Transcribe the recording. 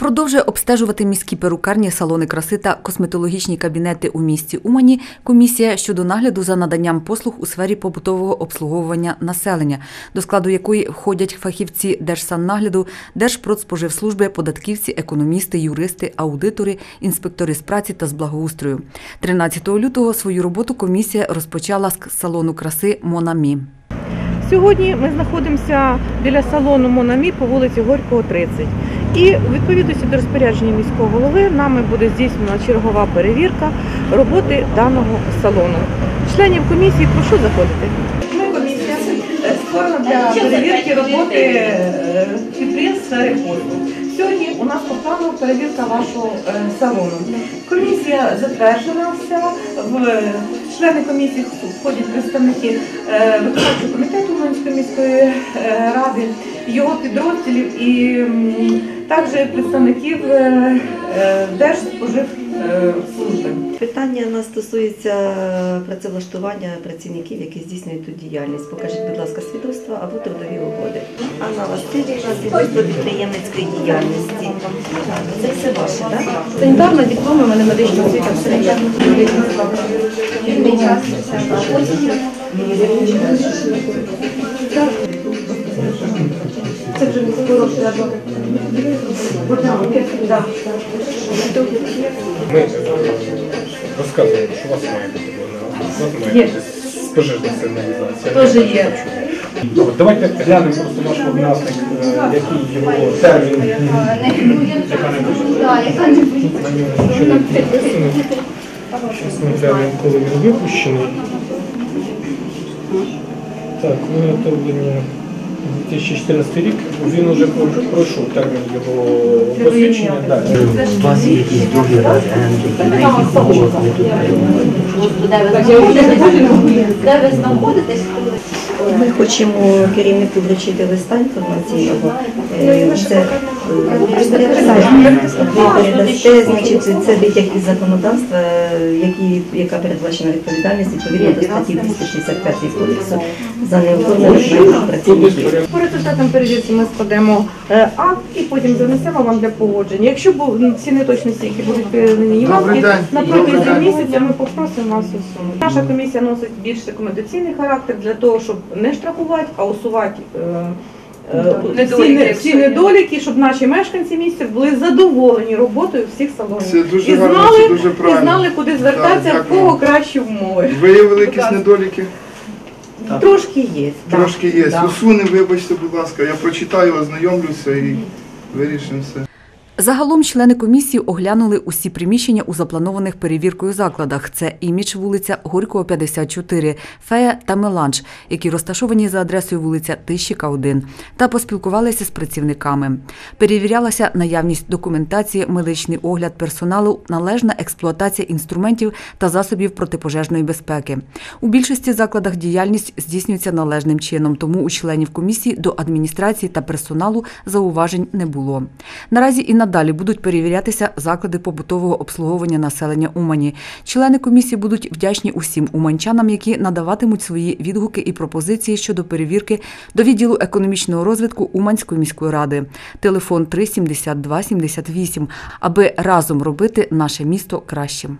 Продовжує обстежувати міські перукарні, салони краси та косметологічні кабінети у місті Умані комісія щодо нагляду за наданням послуг у сфері побутового обслуговування населення, до складу якої входять фахівці Держсаннагляду, Держпродспоживслужби, податківці, економісти, юристи, аудитори, інспектори з праці та з благоустрою. 13 лютого свою роботу комісія розпочала з салону краси Монамі. Сьогодні ми знаходимося біля салону Монамі по вулиці Горького, 30. І відповідності до розпорядження міського голови нами буде здійснена чергова перевірка роботи даного салону. Членів комісії прошу заходити. Комісія е, створена для перевірки роботи перевірка вашого е, салону. Комісія затверджена вся. В члени комісії входять представники е, виконавчого комітету Уманської міської е, ради, його підрозділів і також представників Держспоживслужби. Питання у нас стосується працевлаштування працівників, які здійснюють тут діяльність. Покажіть, будь ласка, свідоцтва або трудові угоди. Анна Васильівна, свідоцтво підприємницької діяльності. Це все ваше, так? Санітарна дипломи, у мене медична освіта, все є. Це вже скоро треба. Ми розказуємо, що у вас має бути. У вас має Є. бути споживна сигналізація. Теж є. Добре, давайте глянемо просто наш вогнасник, е, який його термін. Щось ми глянемо, коли він випущений. Так, виготовлення 2014 рік. Він вже пройшов термін його посвідчення. У вас є якісь другі варіанти, на яких умовах ви тут Де ви знаходитесь? Ми хочемо керівнику вручити листа інформаційного. Е, Це е, ви передасте, значить, це витяг із законодавства, е, які, яка передбачена відповідальність відповідно до статті 265 кодексу за неоформлених працівників. По результатам перевірки ми складемо е, акт і потім занесемо вам для погодження. Якщо бу- ці неточності, які будуть передані Добрий на протязі місяця ми попросимо вас усунути. Наша комісія носить більш рекомендаційний характер для того, щоб не штрафувати, а усувати. Е, Всі, не- всі недоліки, щоб наші мешканці місця були задоволені роботою всіх салонів. Це дуже і гарно, знали, це дуже і правильно. знали, куди звертатися, Так, в кого кращі умови. Виявили якісь недоліки? Трошки є. так. Трошки є. Да. Усунемо, вибачте, будь ласка. Я прочитаю, ознайомлюся і вирішимо все. Загалом члени комісії оглянули усі приміщення у запланованих перевіркою закладах. Це імідж вулиця Горького, 54, Фея та Меланж, які розташовані за адресою вулиця Тищика, 1, та поспілкувалися з працівниками. Перевірялася наявність документації, медичний огляд персоналу, належна експлуатація інструментів та засобів протипожежної безпеки. У більшості закладах діяльність здійснюється належним чином, тому у членів комісії до адміністрації та персоналу зауважень не було. Наразі і надалі будуть перевірятися заклади побутового обслуговування населення Умані. Члени комісії будуть вдячні усім уманчанам, які надаватимуть свої відгуки і пропозиції щодо перевірки до відділу економічного розвитку Уманської міської ради. Телефон 3 72 78, аби разом робити наше місто кращим.